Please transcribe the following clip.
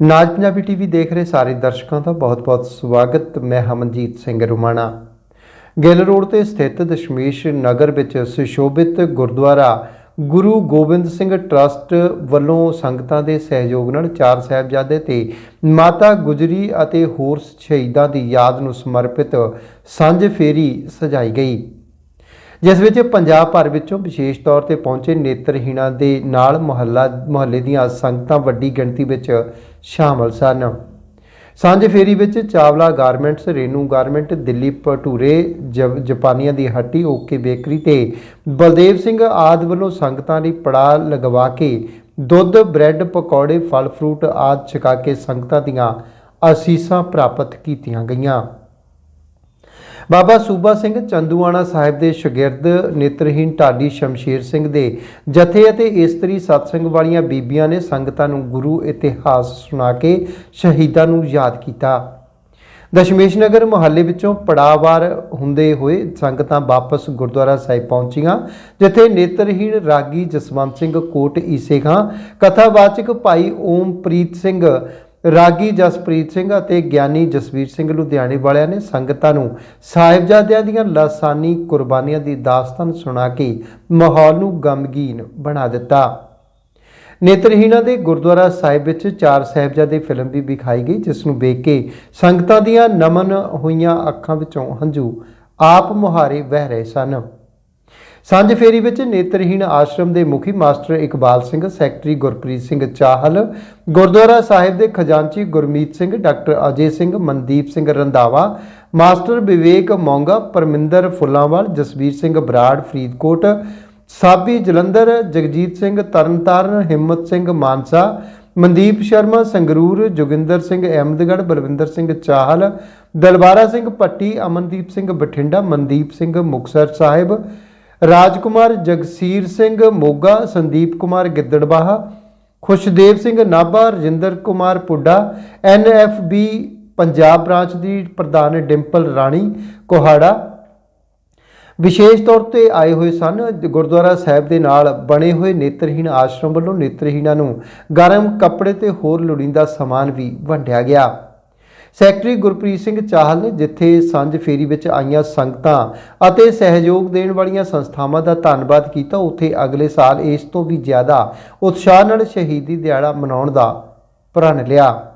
ਨਾਜ Punjabi TV ਦੇਖ ਰਹੇ ਸਾਰੇ ਦਰਸ਼ਕਾਂ ਦਾ ਬਹੁਤ-ਬਹੁਤ ਸਵਾਗਤ। ਮੈਂ ਹਮਨਜੀਤ ਸਿੰਘ ਰੁਮਾਣਾ। ਗਿੱਲ ਰੋਡ ਤੇ ਸਥਿਤ ਦਸ਼ਮੇਸ਼ ਨਗਰ ਵਿੱਚ ਸੁਸ਼ੋਭਿਤ ਗੁਰਦੁਆਰਾ ਗੁਰੂ ਗੋਬਿੰਦ ਸਿੰਘ ਟਰਸਟ ਵੱਲੋਂ ਸੰਗਤਾਂ ਦੇ ਸਹਿਯੋਗ ਨਾਲ ਚਾਰ ਸਾਹਿਬਜ਼ਾਦੇ ਤੇ ਮਾਤਾ ਗੁਜਰੀ ਅਤੇ ਹੋਰ ਸ਼ਹੀਦਾਂ ਦੀ ਯਾਦ ਨੂੰ ਸਮਰਪਿਤ ਸਾਂਝ ਫੇਰੀ ਸਜਾਈ ਗਈ। ਜਿਸ ਵਿੱਚ ਪੰਜਾਬ ਭਰ ਵਿੱਚੋਂ ਵਿਸ਼ੇਸ਼ ਤੌਰ ਤੇ ਪਹੁੰਚੇ ਨੇਤਰਹੀਣਾਂ ਦੇ ਨਾਲ ਮੁਹੱਲਾ ਮੁਹੱਲੇ ਦੀਆਂ ਸੰਗਤਾਂ ਵੱਡੀ ਗਿਣਤੀ ਵਿੱਚ ਸ਼ਾਮਲ ਸਨ। ਸਾਂਝ ਫੇਰੀ ਵਿੱਚ ਚਾਵਲਾ ਗਾਰਮੈਂਟਸ, ਰੇਨੂ ਗਾਰਮੈਂਟ, ਦਿੱਲੀ ਭਟੂਰੇ ਜਪ- ਜਾਪਾਨੀਆਂ ਦੀ ਹੱਟੀ, ਓਕੇ ਬੇਕਰੀ ਤੇ ਬਲਦੇਵ ਸਿੰਘ ਆਦ ਵੱਲੋਂ ਸੰਗਤਾਂ ਲਈ ਪੜਾ ਲਗਵਾ ਕੇ ਦੁੱਧ, ਬ੍ਰੈਡ, ਪਕੌੜੇ, ਫਲ, ਫਰੂਟ ਆਦ ਛਕਾ ਕੇ ਸੰਗਤਾਂ ਦੀਆਂ ਅਸੀਸਾਂ ਪ੍ਰਾਪਤ ਕੀਤੀਆਂ ਗਈਆਂ। ਬਾਬਾ ਸੂਬਾ ਸਿੰਘ ਚੰਦੂਆਣਾ ਸਾਹਿਬ ਦੇ ਸ਼ਾਗਿਰਦ ਨੇਤਰਹੀਣ ਢਾਡੀ ਸ਼ਮਸ਼ੀਰ ਸਿੰਘ ਦੇ ਜਥੇ ਅਤੇ ਇਸਤਰੀ ਸਤਸੰਗ ਵਾਲੀਆਂ ਬੀਬੀਆਂ ਨੇ ਸੰਗਤਾਂ ਨੂੰ ਗੁਰੂ ਇਤਿਹਾਸ ਸੁਣਾ ਕੇ ਸ਼ਹੀਦਾਂ ਨੂੰ ਯਾਦ ਕੀਤਾ। ਦਸ਼ਮੇਸ਼ ਨਗਰ ਮੁਹੱਲੇ ਵਿੱਚੋਂ ਪੜਾਵਾਰ ਹੁੰਦੇ ਹੋਏ ਸੰਗਤਾਂ ਵਾਪਸ ਗੁਰਦੁਆਰਾ ਸਾਹਿਬ ਪਹੁੰਚੀਆਂ, ਜਿੱਥੇ ਨੇਤਰਹੀਣ ਰਾਗੀ ਜਸਵੰਤ ਸਿੰਘ ਕੋਟ ਈਸੇ ਖਾਂ, ਕਥਾਵਾਚਕ ਭਾਈ ਓਮਪ੍ਰੀਤ ਸਿੰਘ ਰਾਗੀ ਜਸਪ੍ਰੀਤ ਸਿੰਘ ਅਤੇ ਗਿਆਨੀ ਜਸਵੀਰ ਸਿੰਘ ਲੁਧਿਆਣੇ ਵਾਲਿਆਂ ਨੇ ਸੰਗਤਾਂ ਨੂੰ ਸਾਹਿਬਜ਼ਾਦਿਆਂ ਦੀਆਂ ਲਾਸਾਨੀ ਕੁਰਬਾਨੀਆਂ ਦੀ ਦਾਸਤਾਨ ਸੁਣਾ ਕੇ ਮਾਹੌਲ ਨੂੰ ਗਮਗੀਨ ਬਣਾ ਦਿੱਤਾ। ਨੇਤਰਹੀਣਾਂ ਦੇ ਗੁਰਦੁਆਰਾ ਸਾਹਿਬ ਵਿੱਚ ਚਾਰ ਸਾਹਿਬਜ਼ਾਦੇ ਫਿਲਮ ਵੀ ਵਿਖਾਈ ਗਈ, ਜਿਸ ਨੂੰ ਵੇਖ ਕੇ ਸੰਗਤਾਂ ਦੀਆਂ ਨਮਨ ਹੋਈਆਂ ਅੱਖਾਂ ਵਿੱਚੋਂ ਹੰਝੂ ਆਪ ਮੁਹਾਰੇ ਵਹਿ ਰਹੇ ਸਨ। ਸਾਂਝ ਫੇਰੀ ਵਿੱਚ ਨੇਤਰਹੀਣ ਆਸ਼ਰਮ ਦੇ ਮੁਖੀ ਮਾਸਟਰ ਇਕਬਾਲ ਸਿੰਘ, ਸੈਕਟਰੀ ਗੁਰਪ੍ਰੀਤ ਸਿੰਘ ਚਾਹਲ, ਗੁਰਦੁਆਰਾ ਸਾਹਿਬ ਦੇ ਖਜ਼ਾਨਚੀ Gurmeet Singh, doctor Ajay Singh, Mandeep Singh Randhawa, master Vivek Monga, Parminder Phullanwal, Jasvir Singh Brar, Faridkot, Sabi Jalandhar, Jagjit Singh Tarn Taran, Himmat Singh Mansa, Mandeep Sharma, Sangrur, Joginder Singh Ahmedgarh, Balwinder Singh Chahal, Dalbara Singh Patti Amandeep Singh Bathinda, Mandeep Singh Muktsar Sahib Rajkumar Jagsir Singh Moga, Sandeep Kumar Gidderbaha, Khushdev Singh Nabha, Rajinder Kumar PUDA B Punjab branch ਦੀ ਪ੍ਰਧਾਨ ਡਿੰਪਲ ਰਾਣੀ ਕੋਹਾੜਾ। ਵਿਸ਼ੇਸ਼ ਤੌਰ ਤੇ ਆਏ ਹੋਏ ਸਨ, ਗੁਰਦੁਆਰਾ ਸਾਹਿਬ ਦੇ ਨਾਲ ਬਣੇ ਹੋਏ ਨੇਤਰਹੀਣ ਆਸ਼ਰਮ ਵੱਲੋਂ ਨੇਤਰਹੀਣਾਂ ਨੂੰ ਗਰਮ ਕੱਪੜੇ ਤੇ ਹੋਰ ਲੋੜੀਂਦਾ ਸਮਾਨ ਵੀ ਵੰਡਿਆ ਗਿਆ। ਸੈਕਟਰੀ ਗੁਰਪ੍ਰੀਤ ਸਿੰਘ ਚਾਹਲ ਨੇ ਜਿੱਥੇ ਸਾਂਝ ਫੇਰੀ ਵਿੱਚ ਆਈਆਂ ਸੰਗਤਾਂ ਅਤੇ ਸਹਿਯੋਗ ਦੇਣ ਵਾਲੀਆਂ ਸੰਸਥਾਵਾਂ ਦਾ ਧੰਨਵਾਦ ਕੀਤਾ, ਉੱਥੇ ਅਗਲੇ ਸਾਲ ਇਸ ਤੋਂ ਵੀ ਜ਼ਿਆਦਾ ਉਤਸ਼ਾਹ ਨਾਲ ਸ਼ਹੀਦੀ ਦਿਹਾੜਾ ਮਨਾਉਣ ਦਾ ਪ੍ਰਣ ਲਿਆ।